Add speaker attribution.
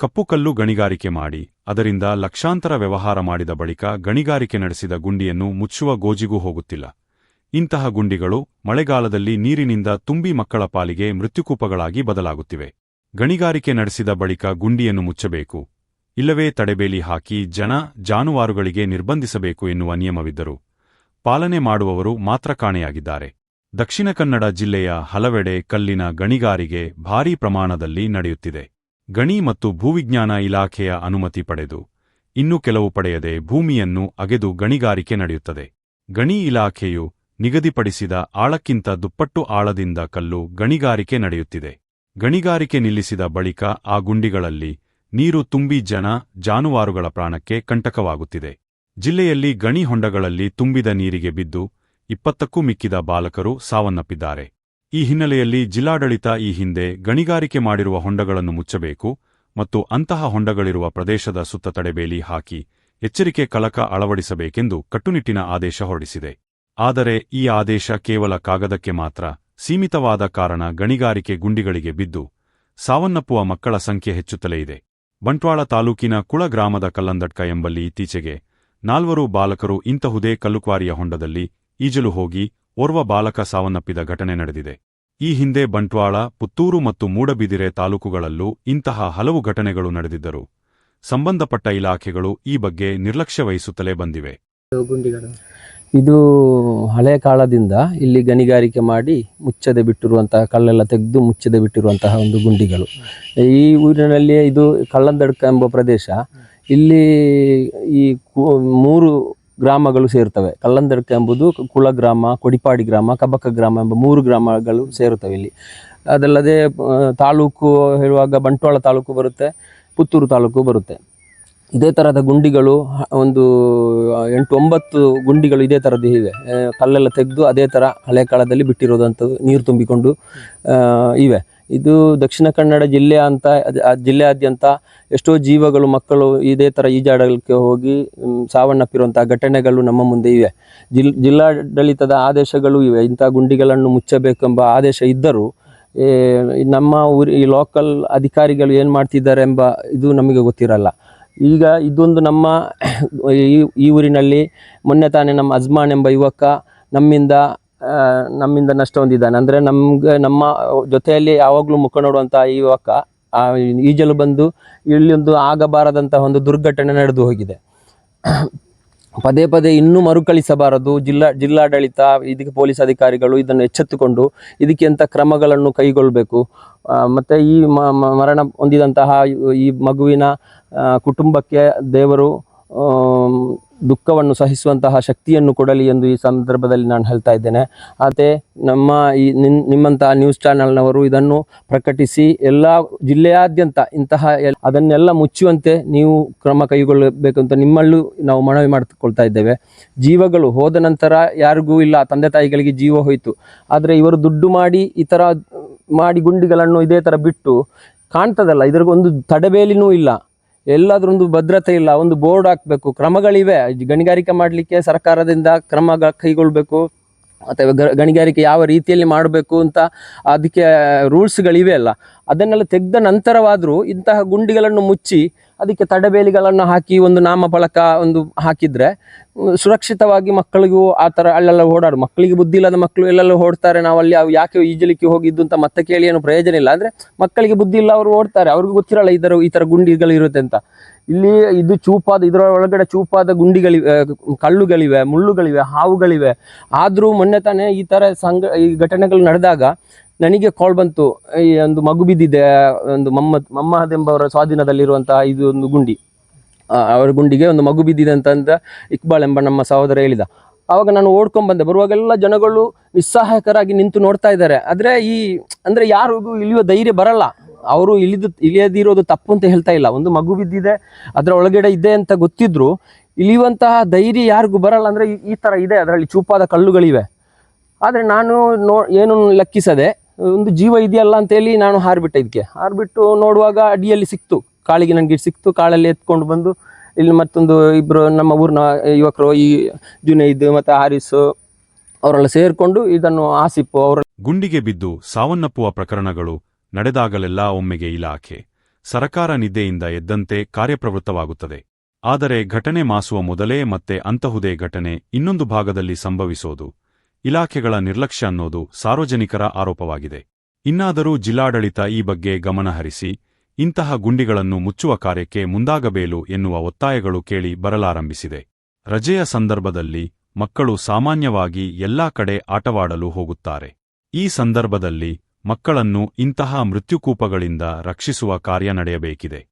Speaker 1: ಕಪ್ಪುಕಲ್ಲು ಗಣಿಗಾರಿಕೆ ಮಾಡಿ, ಅದರಿಂದ ಲಕ್ಷಾಂತರ ವ್ಯವಹಾರ ಮಾಡಿದ ಬಳಿಕ ಗಣಿಗಾರಿಕೆ ನಡೆಸಿದ ಗುಂಡಿಯನ್ನು ಮುಚ್ಚುವ ಗೋಜಿಗೂ ಹೋಗುತ್ತಿಲ್ಲ. ಇಂತಹ ಗುಂಡಿಗಳು ಮಳೆಗಾಲದಲ್ಲಿ ನೀರಿನಿಂದ ತುಂಬಿ ಮಕ್ಕಳ ಪಾಲಿಗೆ ಮೃತ್ಯುಕೂಪಗಳಾಗಿ ಬದಲಾಗುತ್ತಿವೆ. ಗಣಿಗಾರಿಕೆ ನಡೆಸಿದ ಬಳಿಕ ಗುಂಡಿಯನ್ನು ಮುಚ್ಚಬೇಕು. ಇಲ್ಲವೇ ತಡೆಬೇಲಿ ಹಾಕಿ ಜನ ಜಾನುವಾರುಗಳಿಗೆ ನಿರ್ಬಂಧಿಸಬೇಕು ಎನ್ನುವ ನಿಯಮವಿದ್ದರು, ಪಾಲನೆ ಮಾಡುವವರು ಮಾತ್ರ ಕಾಣೆಯಾಗಿದ್ದಾರೆ. ದಕ್ಷಿಣ ಕನ್ನಡ ಜಿಲ್ಲೆಯ ಹಲವೆಡೆ ಕಲ್ಲಿನ ಗಣಿಗಾರಿಕೆ ಭಾರೀ ಪ್ರಮಾಣದಲ್ಲಿ ನಡೆಯುತ್ತಿದೆ. ಗಣಿ ಮತ್ತು ಭೂವಿಜ್ಞಾನ ಇಲಾಖೆಯ ಅನುಮತಿ ಪಡೆದು ಇನ್ನು ಕೆಲವು ಪಡೆಯದೆ ಭೂಮಿಯನ್ನು ಅಗೆದು ಗಣಿಗಾರಿಕೆ ನಡೆಯುತ್ತದೆ. ಗಣಿ ಇಲಾಖೆಯು ನಿಗದಿಪಡಿಸಿದ ಆಳಕ್ಕಿಂತ ದುಪ್ಪಟ್ಟು ಆಳದಿಂದ ಕಲ್ಲು ಗಣಿಗಾರಿಕೆ ನಡೆಯುತ್ತಿದೆ. ಗಣಿಗಾರಿಕೆ ನಿಲ್ಲಿಸಿದ ಬಳಿಕ ಆ ಗುಂಡಿಗಳಲ್ಲಿ ನೀರು ತುಂಬಿ ಜನ, ಜಾನುವಾರುಗಳ ಪ್ರಾಣಕ್ಕೆ ಕಂಟಕವಾಗುತ್ತಿದೆ. ಜಿಲ್ಲೆಯಲ್ಲಿ ಗಣಿ ಹೊಂಡಗಳಲ್ಲಿ ತುಂಬಿದ ನೀರಿಗೆ ಬಿದ್ದು ಇಪ್ಪತ್ತಕ್ಕೂ ಮಿಕ್ಕಿದ ಬಾಲಕರು ಸಾವನ್ನಪ್ಪಿದ್ದಾರೆ. ಈ ಹಿನ್ನೆಲೆಯಲ್ಲಿ ಜಿಲ್ಲಾಡಳಿತ ಈ ಹಿಂದೆ ಗಣಿಗಾರಿಕೆ ಮಾಡಿರುವ ಹೊಂಡಗಳನ್ನು ಮುಚ್ಚಬೇಕು ಮತ್ತು ಅಂತಹ ಹೊಂಡಗಳಿರುವ ಪ್ರದೇಶದ ಸುತ್ತ ತಡೆಬೇಲಿ ಹಾಕಿ ಎಚ್ಚರಿಕೆ ಕಲಕ ಅಳವಡಿಸಬೇಕೆಂದು ಕಟ್ಟುನಿಟ್ಟಿನ ಆದೇಶ ಹೊರಡಿಸಿದೆ. ಆದರೆ ಈ ಆದೇಶ ಕೇವಲ ಕಾಗದಕ್ಕೆ ಮಾತ್ರ ಸೀಮಿತವಾದ ಕಾರಣ ಗಣಿಗಾರಿಕೆ ಗುಂಡಿಗಳಿಗೆ ಬಿದ್ದು ಸಾವನ್ನಪ್ಪುವ ಮಕ್ಕಳ ಸಂಖ್ಯೆ ಹೆಚ್ಚುತ್ತಲೇ ಇದೆ. ಬಂಟ್ವಾಳ ತಾಲೂಕಿನ ಕುಳ ಗ್ರಾಮದ ಕಲ್ಲಂದಟ್ಕ ಎಂಬಲ್ಲಿ ಇತ್ತೀಚೆಗೆ ನಾಲ್ವರು ಬಾಲಕರು ಇಂತಹುದೇ ಕಲ್ಲುಕ್ವಾರಿಯ ಹೊಂಡದಲ್ಲಿ ಈಜಲು ಹೋಗಿ ಓರ್ವ ಬಾಲಕ ಸಾವನ್ನಪ್ಪಿದ ಘಟನೆ ನಡೆದಿದೆ. ಈ ಹಿಂದೆ ಬಂಟ್ವಾಳ ಪುತ್ತೂರು ಮತ್ತು ಮೂಡಬಿದಿರೆ ತಾಲೂಕುಗಳಲ್ಲೂ ಇಂತಹ ಹಲವು ಘಟನೆಗಳು ನಡೆದಿದ್ದರು. ಸಂಬಂಧಪಟ್ಟ ಇಲಾಖೆಗಳು ಈ ಬಗ್ಗೆ ನಿರ್ಲಕ್ಷ್ಯ ವಹಿಸುತ್ತಲೇ ಬಂದಿವೆ.
Speaker 2: ಇದು ಹಳೆಯ ಕಾಲದಿಂದ ಇಲ್ಲಿ ಗಣಿಗಾರಿಕೆ ಮಾಡಿ ಮುಚ್ಚದೆ ಬಿಟ್ಟಿರುವಂತಹ ಕಲ್ಲೆಲ್ಲ ತೆಗೆದು ಮುಚ್ಚದೆ ಬಿಟ್ಟಿರುವಂತಹ ಒಂದು ಗುಂಡಿಗಳು. ಈ ಊರಿನಲ್ಲಿ ಇದು ಕಳ್ಳಂದಡ್ಕ ಎಂಬ ಪ್ರದೇಶ. ಇಲ್ಲಿ ಈ ಮೂರು ಗ್ರಾಮಗಳು ಸೇರ್ತವೆ ಕಲ್ಲಂದಡ್ಕ ಎಂಬುದು ಕುಳ ಗ್ರಾಮ, ಕೊಡಿಪಾಡಿ ಗ್ರಾಮ, ಕಬಕ ಗ್ರಾಮ ಎಂಬ ಮೂರು ಗ್ರಾಮಗಳು ಸೇರುತ್ತವೆ ಇಲ್ಲಿ. ಅದಲ್ಲದೆ ತಾಲೂಕು ಹೇಳುವಾಗ ಬಂಟ್ವಾಳ ತಾಲೂಕು ಬರುತ್ತೆ, ಪುತ್ತೂರು ತಾಲೂಕು ಬರುತ್ತೆ. ಇದೇ ಥರದ ಗುಂಡಿಗಳು ಒಂದು ಎಂಟು, ಒಂಬತ್ತು ಗುಂಡಿಗಳು ಇದೇ ಥರದ್ದು ಇವೆ. ಕಲ್ಲೆಲ್ಲ ತೆಗೆದು ಅದೇ ಥರ ಹಳೆ ಕಾಲದಲ್ಲಿ ಬಿಟ್ಟಿರೋದಂಥದ್ದು ನೀರು ತುಂಬಿಕೊಂಡು ಇವೆ. ಇದು ದಕ್ಷಿಣ ಕನ್ನಡ ಜಿಲ್ಲೆ ಅಂತ ಆ ಜಿಲ್ಲೆಯಾದ್ಯಂತ ಎಷ್ಟೋ ಜೀವಗಳು, ಮಕ್ಕಳು ಇದೇ ಥರ ಈಜಾಡಲಿಕ್ಕೆ ಹೋಗಿ ಸಾವನ್ನಪ್ಪಿರುವಂಥ ಘಟನೆಗಳು ನಮ್ಮ ಮುಂದೆ ಇವೆ. ಜಿಲ್, ಜಿಲ್ಲಾಡಳಿತದ ಆದೇಶಗಳು ಇವೆ. ಇಂಥ ಗುಂಡಿಗಳನ್ನು ಮುಚ್ಚಬೇಕೆಂಬ ಆದೇಶ ಇದ್ದರೂ ನಮ್ಮ ಊರಿ, ಈ ಲೋಕಲ್ ಅಧಿಕಾರಿಗಳು ಏನು ಮಾಡ್ತಿದ್ದಾರೆ ಎಂಬ ಇದು ನಮಗೆ ಗೊತ್ತಿರಲ್ಲ. ಈಗ ಇದೊಂದು ನಮ್ಮ, ಈ ಈ ಊರಿನಲ್ಲಿ ಮೊನ್ನೆ ತಾನೇ ನಮ್ಮ ಅಜ್ಮಾನ್ ಎಂಬ ಯುವಕ ನಮ್ಮಿಂದ ನಮ್ಮಿಂದ ನಷ್ಟ ಹೊಂದಿದ್ದಾನೆ. ಅಂದರೆ ನಮ್ಗೆ ನಮ್ಮ ಜೊತೆಯಲ್ಲಿ ಯಾವಾಗಲೂ ಮುಖ ನೋಡುವಂಥ ಈ ಯುವಕ ಈಜಲು ಬಂದು ಇಲ್ಲಿ ಒಂದು ಆಗಬಾರದಂತಹ ಒಂದು ದುರ್ಘಟನೆ ನಡೆದು ಹೋಗಿದೆ. ಪದೇ ಪದೇ ಇನ್ನೂ ಮರುಕಳಿಸಬಾರದು. ಜಿಲ್ಲಾ, ಜಿಲ್ಲಾಡಳಿತ, ಇದಕ್ಕೆ ಪೊಲೀಸ್ ಅಧಿಕಾರಿಗಳು ಇದನ್ನು ಎಚ್ಚೆತ್ತುಕೊಂಡು ಇದಕ್ಕೆ ಎಂಥ ಕ್ರಮಗಳನ್ನು ಕೈಗೊಳ್ಳಬೇಕು ಮತ್ತು ಈ ಮರಣ ಹೊಂದಿದಂತಹ ಈ- ಮಗುವಿನ ಕುಟುಂಬಕ್ಕೆ ದೇವರು ದುಃಖವನ್ನು ಸಹಿಸುವಂತಹ ಶಕ್ತಿಯನ್ನು ಕೊಡಲಿ ಎಂದು ಈ ಸಂದರ್ಭದಲ್ಲಿ ನಾನು ಹೇಳ್ತಾ ಇದ್ದೇನೆ. ಆದರೆ ನಮ್ಮ ಈ ನಿನ್- ನಿಮ್ಮಂತಹ ನ್ಯೂಸ್ ಚಾನಲ್ನವರು ಇದನ್ನು ಪ್ರಕಟಿಸಿ ಎಲ್ಲ ಜಿಲ್ಲೆಯಾದ್ಯಂತ ಇಂತಹ ಅದನ್ನೆಲ್ಲ ಮುಚ್ಚುವಂತೆ ನೀವು ಕ್ರಮ ಕೈಗೊಳ್ಳಬೇಕು ಅಂತ ನಿಮ್ಮಲ್ಲೂ ನಾವು ಮನವಿ ಮಾಡಿಕೊಳ್ತಾ ಇದ್ದೇವೆ. ಜೀವಗಳು ಹೋದ ನಂತರ ಯಾರಿಗೂ ಇಲ್ಲ, ತಂದೆ ತಾಯಿಗಳಿಗೆ ಜೀವ ಹೋಯಿತು. ಆದರೆ ಇವರು ದುಡ್ಡು ಮಾಡಿ ಈ ಥರ ಮಾಡಿ ಗುಂಡಿಗಳನ್ನು ಇದೇ ಥರ ಬಿಟ್ಟು ಕಾಣ್ತದಲ್ಲ, ಇದ್ರಿಗೊಂದು ತಡಬೇಲಿನೂ ಇಲ್ಲ. ಎಲ್ಲಾದ್ರೂ ಒಂದು ಭದ್ರತೆ ಇಲ್ಲ, ಒಂದು ಬೋರ್ಡ್ ಹಾಕಬೇಕು. ಕ್ರಮಗಳಿವೆ. ಗಣಿಗಾರಿಕೆ ಮಾಡಲಿಕ್ಕೆ ಸರ್ಕಾರದಿಂದ ಕ್ರಮ ಕೈಗೊಳ್ಳಬೇಕು ಅಥವಾ ಗಣಿಗಾರಿಕೆ ಯಾವ ರೀತಿಯಲ್ಲಿ ಮಾಡಬೇಕು ಅಂತ ಅದಕ್ಕೆ ರೂಲ್ಸ್ಗಳಿವೆ ಅಲ್ಲ. ಅದನ್ನೆಲ್ಲ ತೆಗೆದ ನಂತರವಾದರೂ ಇಂತಹ ಗುಂಡಿಗಳನ್ನು ಮುಚ್ಚಿ ಅದಕ್ಕೆ ತಡೆಬೇಲಿಗಳನ್ನು ಹಾಕಿ ಒಂದು ನಾಮಫಲಕ ಒಂದು ಹಾಕಿದರೆ ಸುರಕ್ಷಿತವಾಗಿ ಮಕ್ಕಳಿಗೂ ಆ ಥರ ಅಲ್ಲೆಲ್ಲ ಓಡಾಡು. ಮಕ್ಕಳಿಗೆ ಬುದ್ಧಿ ಇಲ್ಲದ ಮಕ್ಕಳು ಎಲ್ಲೆಲ್ಲ ಓಡ್ತಾರೆ, ನಾವು ಅಲ್ಲಿ ಅವು ಯಾಕೆ ಈಜಲಿಕ್ಕೆ ಹೋಗಿದ್ದು ಅಂತ ಮತ್ತೆ ಕೇಳಿ ಏನು ಪ್ರಯೋಜನ ಇಲ್ಲ. ಅಂದರೆ ಮಕ್ಕಳಿಗೆ ಬುದ್ಧಿ ಇಲ್ಲ, ಅವರು ಓಡ್ತಾರೆ. ಅವ್ರಿಗೂ ಗೊತ್ತಿರಲ್ಲ ಇದರ, ಈ ಥರ ಗುಂಡಿಗಳು ಇರುತ್ತೆ ಅಂತ. ಇಲ್ಲಿ ಇದು ಚೂಪಾದ, ಇದರ ಒಳಗಡೆ ಚೂಪಾದ ಗುಂಡಿಗಳಿವೆ ಕಲ್ಲುಗಳಿವೆ, ಮುಳ್ಳುಗಳಿವೆ, ಹಾವುಗಳಿವೆ. ಆದರೂ ಮೊನ್ನೆ ತಾನೇ ಈ ಥರ ಸಂಘ, ಈ ಘಟನೆಗಳು ನಡೆದಾಗ ನನಗೆ ಕಾಲ್ ಬಂತು. ಈ ಒಂದು ಮಗು ಬಿದ್ದಿದೆ, ಒಂದು ಮಮ್ಮದ್ ಮಮ್ಮದೆಂಬವರ ಸ್ವಾಧೀನದಲ್ಲಿರುವಂತಹ ಇದು ಒಂದು ಗುಂಡಿ. ಅವರ ಗುಂಡಿಗೆ ಒಂದು ಮಗು ಬಿದ್ದಿದೆ ಅಂತಂದ ಇಕ್ಬಾಲ್ ಎಂಬ ನಮ್ಮ ಸಹೋದರ ಹೇಳಿದ. ಆವಾಗ ನಾನು ಓಡ್ಕೊಂಡ್ ಬಂದೆ ಬರುವಾಗೆಲ್ಲ ಜನಗಳು ನಿಸ್ಸಹಾಯಕರಾಗಿ ನಿಂತು ನೋಡ್ತಾ ಇದ್ದಾರೆ. ಆದರೆ ಈ, ಅಂದರೆ ಯಾರಿಗೂ ಇಳಿಯುವ ಧೈರ್ಯ ಬರಲ್ಲ. ಅವರು ಇಳಿದು, ಇಳಿಯದಿರೋದು ತಪ್ಪು ಅಂತ ಹೇಳ್ತಾ ಇಲ್ಲ. ಒಂದು ಮಗು ಬಿದ್ದಿದೆ, ಅದರ ಒಳಗಡೆ ಇದೆ ಅಂತ ಗೊತ್ತಿದ್ರು. ಇಳಿಯುವಂತಹ ಧೈರ್ಯ ಯಾರಿಗೂ ಬರಲ್ಲ. ಅಂದರೆ ಈ- ಈ ಥರ ಇದೆ. ಅದರಲ್ಲಿ ಚೂಪಾದ ಕಲ್ಲುಗಳಿವೆ. ಆದರೆ ನಾನು ನೋ, ಏನು ಲೆಕ್ಕಿಸದೆ ಒಂದು ಜೀವ ಇದೆಯಲ್ಲ ಅಂತೇಳಿ ನಾನು ಹಾರಿಬಿಟ್ಟೆ ಇದಕ್ಕೆ. ಹಾರಿಬಿಟ್ಟು ನೋಡುವಾಗ ಅಡಿಯಲ್ಲಿ ಸಿಕ್ತು. ಕಾಳಿಗೆ ನನಗೆ ಸಿಕ್ತು. ಕಾಳಲ್ಲಿ ಎತ್ಕೊಂಡು ಬಂದು ಇಲ್ಲಿ ಮತ್ತೊಂದು ಇಬ್ಬರು ನಮ್ಮ ಊರಿನ ಯುವಕರು, ಈ ಜುನೈದ್ ಮತ್ತು ಹಾರಿಸು ಅವರೆಲ್ಲ ಸೇರಿಕೊಂಡು ಇದನ್ನು ಆಸಿಪ್ಪು ಅವರ
Speaker 1: ಗುಂಡಿಗೆ ಬಿದ್ದು ಸಾವನ್ನಪ್ಪುವ ಪ್ರಕರಣಗಳು ನಡೆದಾಗಲೆಲ್ಲ ಒಮ್ಮೆಗೆ ಇಲಾಖೆ. ಸರಕಾರ ನಿದ್ದೆಯಿಂದ ಎದ್ದಂತೆ ಕಾರ್ಯಪ್ರವೃತ್ತವಾಗುತ್ತದೆ. ಆದರೆ ಘಟನೆ ಮಾಸುವ ಮೊದಲೇ ಮತ್ತೆ ಅಂತಹುದೇ ಘಟನೆ ಇನ್ನೊಂದು ಭಾಗದಲ್ಲಿ ಸಂಭವಿಸೋದು. ಇಲಾಖೆಗಳ ನಿರ್ಲಕ್ಷ್ಯ ಅನ್ನೋದು ಸಾರ್ವಜನಿಕರ ಆರೋಪವಾಗಿದೆ. ಇನ್ನಾದರೂ ಜಿಲ್ಲಾಡಳಿತ ಈ ಬಗ್ಗೆ ಗಮನಹರಿಸಿ ಇಂತಹ ಗುಂಡಿಗಳನ್ನು ಮುಚ್ಚುವ ಕಾರ್ಯಕ್ಕೆ ಮುಂದಾಗಬೇಲು ಎನ್ನುವ ಒತ್ತಾಯಗಳು ಕೇಳಿ ಬರಲಾರಂಭಿಸಿದೆ. ರಜೆಯ ಸಂದರ್ಭದಲ್ಲಿ ಮಕ್ಕಳು ಸಾಮಾನ್ಯವಾಗಿ ಎಲ್ಲಾ ಕಡೆ ಆಟವಾಡಲು ಹೋಗುತ್ತಾರೆ. ಈ ಸಂದರ್ಭದಲ್ಲಿ ಮಕ್ಕಳನ್ನು ಇಂತಹ ಮೃತ್ಯುಕೂಪಗಳಿಂದ ರಕ್ಷಿಸುವ ಕಾರ್ಯ ನಡೆಯಬೇಕಿದೆ.